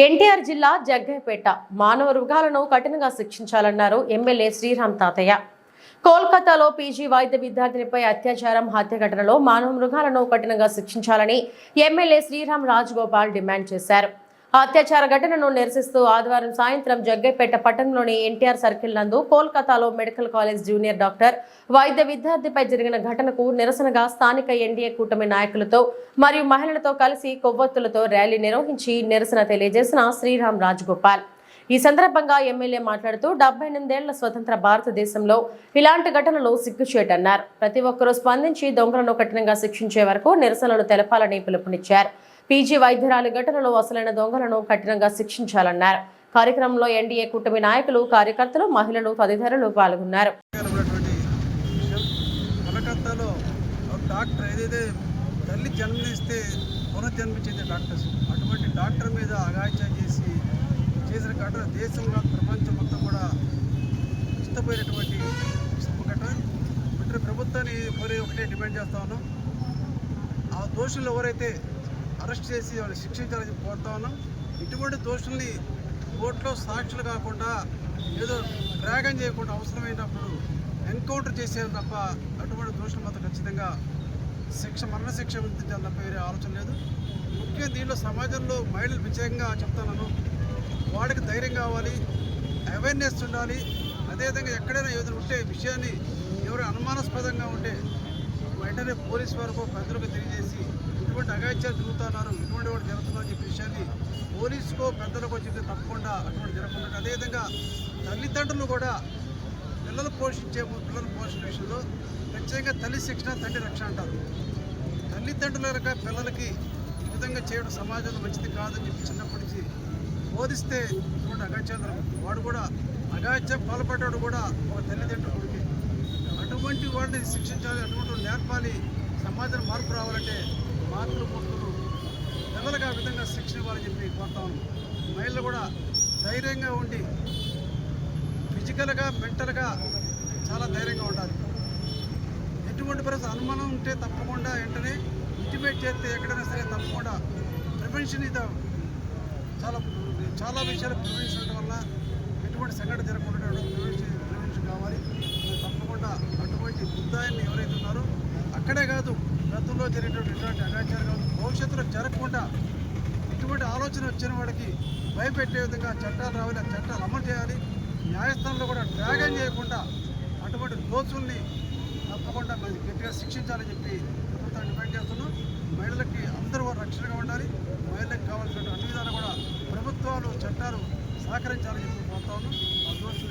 ఎన్టీఆర్ జిల్లా జగ్గయ్యపేట. మానవ మృగాలను కఠినంగా శిక్షించాలన్నారు ఎమ్మెల్యే శ్రీరామ్ తాతయ్య. కోల్కతాలో పీజీ వైద్య విద్యార్థినిపై అత్యాచారం హత్య ఘటనలో మానవ మృగాలను కఠినంగా శిక్షించాలని ఎమ్మెల్యే శ్రీరామ్ రాజగోపాల్ డిమాండ్ చేశారు. అత్యాచార ఘటనను నిరసిస్తూ ఆదివారం సాయంత్రం జగ్గైపేట పట్టణంలోని ఎన్టీఆర్ సర్కిల్ నందు కోల్కతాలో మెడికల్ కాలేజ్ జూనియర్ డాక్టర్ వైద్య విద్యార్థిపై జరిగిన ఘటనకు నిరసనగా స్థానిక ఎన్డీఏ కూటమి నాయకులతో మరియు మహిళలతో కలిసి కొవ్వొత్తులతో ర్యాలీ నిర్వహించి నిరసన తెలియజేసిన శ్రీరామ్ రాజగోపాల్. ఈ సందర్భంగా ఎమ్మెల్యే మాట్లాడుతూ డెబ్బై ఎనిమిదేళ్ళ స్వతంత్ర భారతదేశంలో ఇలాంటి ఘటనలు సిగ్గుచేటన్నారు. ప్రతి ఒక్కరూ స్పందించి దొంగలను కఠినంగా శిక్షించే వరకు నిరసనలు తెలపాలని పిలుపునిచ్చారు. పీజీ వైద్యురాలు ఘటనలో అసలైన దొంగలను కఠినంగా శిక్షించాలన్నారు. కార్యక్రమంలో ఎన్డీఏ కూటమి నాయకులు కార్యకర్తలు మహిళలు తదితరులు పాల్గొన్నారు. ఉన్నటువంటి విషయం కలకత్తాలో డాక్టర్ ఏదైతే తల్లి జన్మనిస్తే పునర్జన్మించేది డాక్టర్స్ అటువంటి డాక్టర్ మీద అగాయిత్యం చేసి చేసిన ఘటన దేశంలో ప్రపంచం మొత్తం కూడా ఇష్టపోయినటువంటి ఘటన. ప్రభుత్వాన్ని కోరి ఒకటే డిమాండ్ చేస్తా ఉన్నాం. ఆ దోషులు ఎవరైతే అరెస్ట్ చేసి వాళ్ళు శిక్షించాలని కోరుతా ఉన్నాం. ఇటువంటి దోషుల్ని కోర్టులో సాక్షులు కాకుండా ఏదో డ్రాగన్ చేయకుండా అవసరమైనప్పుడు ఎన్కౌంటర్ చేసేది తప్ప అటువంటి దోషులు మాత్రం ఖచ్చితంగా శిక్ష మరణశిక్ష విధించాలి తప్ప వేరే ఆలోచన లేదు. ముఖ్యంగా దీనిలో సమాజంలో మహిళలు ప్రత్యేకంగా చెప్తాను వాడికి ధైర్యం కావాలి అవేర్నెస్ ఉండాలి. అదేవిధంగా ఎక్కడైనా ఏదైనా ఉంటే విషయాన్ని ఎవరు అనుమానాస్పదంగా ఉంటే వెంటనే పోలీస్ వరకు ప్రజలకు తెలియజేసి ఇటువంటి అగాత్యాలు జరుగుతున్నారు ఇటువంటి వాడు జరుగుతున్నారు చెప్పే విషయాన్ని పోలీసుకో పెద్దలకు చెప్తే తప్పకుండా అటువంటి జరగకుండా అదేవిధంగా తల్లిదండ్రులు కూడా పిల్లలు పోషించే పిల్లలు పోషించే విషయంలో ప్రత్యేకంగా తల్లి శిక్షణ తండ్రి రక్షణ అంటారు. తల్లిదండ్రుల యొక్క పిల్లలకి ఈ విధంగా చేయడం సమాజంలో మంచిది కాదని చెప్పి చిన్నప్పటి నుంచి బోధిస్తే ఇటువంటి అగాత్యాలు వాడు కూడా అగాధ్యం పాల్పడ్డాడు కూడా ఒక తల్లిదండ్రుడికి అటువంటి వాడిని శిక్షించాలి అటువంటి నేర్పాలి సమాజం మార్పు రావాలంటే మాతృమూర్తులు పిల్లలకు ఆ విధంగా శిక్షణ ఇవ్వాలని చెప్పి కోరుతా ఉన్నాం. మహిళలు కూడా ధైర్యంగా ఉండి ఫిజికల్గా మెంటల్గా చాలా ధైర్యంగా ఉండాలి. ఎటువంటి పరిస్థితి అనుమానం ఉంటే తప్పకుండా వెంటనే ఇంటిమేట్ చేస్తే ఎక్కడైనా సరే తప్పకుండా ప్రివెన్షన్ ఇది చాలా చాలా విషయాలు ప్రివెన్షన్ ఉండడం వల్ల ఎటువంటి సంఘటన జరగకుండా ప్రివెన్షన్ ప్రివెన్షన్ కావాలి. తప్పకుండా అటువంటి ఉద్దాయాన్ని ఎవరైతే ఉన్నారో అక్కడే కాదు గతంలో జరిగినటువంటి ఇటువంటి భవిష్యత్తులో జరగకుండా ఇటువంటి ఆలోచన వచ్చిన వాడికి భయపెట్టే విధంగా చట్టాలు రావాలి ఆ చట్టాలు అమలు చేయాలి. న్యాయస్థానంలో కూడా డ్రాగన్ చేయకుండా అటువంటి దోషుల్ని తప్పకుండా మరి గట్టిగా శిక్షించాలని చెప్పి ప్రభుత్వం డిమాండ్ చేస్తున్నాం. మహిళలకి అందరూ రక్షణగా ఉండాలి. మహిళలకు కావాల్సిన అన్ని విధాలు కూడా ప్రభుత్వాలు చట్టాలు సహకరించాలని చెప్పి కోరుతా ఉన్నాం. ఆ దోషులు